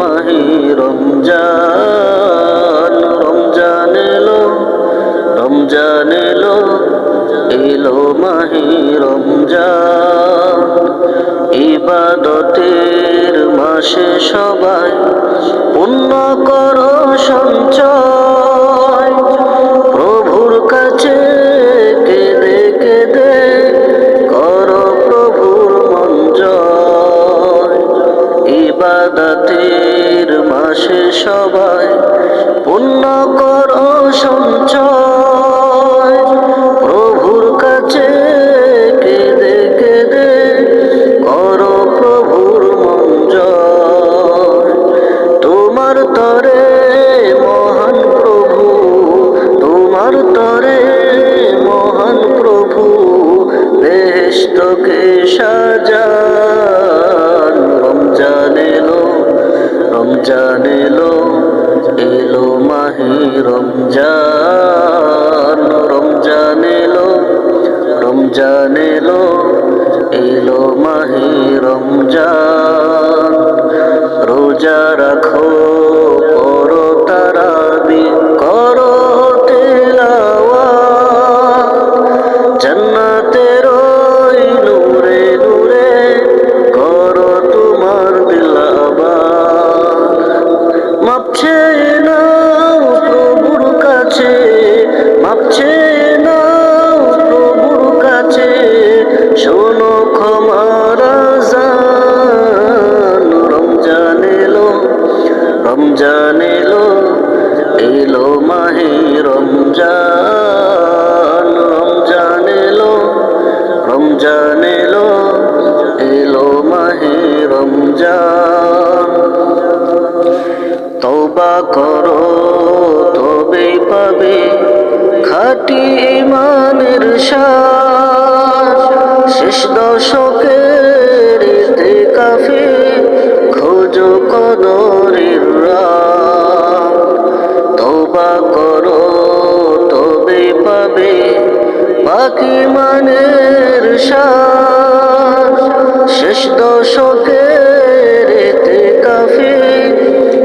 মাহি রমজান রমজান এলো রমজান এলো এলো মাহি রমজান। ইবাদতের মাসে সবাই পুণ্য কর সঞ্চয়। মাসে সবাই। পুণ্য কর সঞ্চয়। প্রভুর কাছে কেঁদে কেঁদে কর প্রভুর মন জয় তোমার তরে মহান প্রভু, তোমার তরে মহান প্রভু বেহেস্তকে সাজান রমজান এলো এলো মাহি রমজান। রমজান এলো রমজান এলো এলো মাহি রমজান। রোজা রাখো শোনো ক্ষমার আজান রমজান এলো এলো মাহে রমজান রমজান এলো রমজান এলো এলো মাহে রমজান। তওবা করো, তবেই পাবে খাটি ইমানের সার শেষ দশকের ইতে কাফে খোঁজো কদরের তওবা করো, তবে পাবে বাকি মানের শেষ দশকের কাফে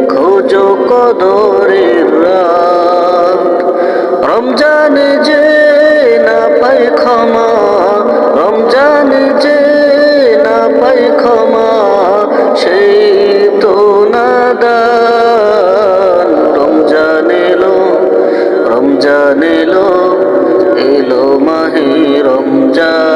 খোঁজো কদরের রমজান যে না পাই ক্ষমা নাদান রমজান এলো রমজান এলো এলো মাহে রমজান।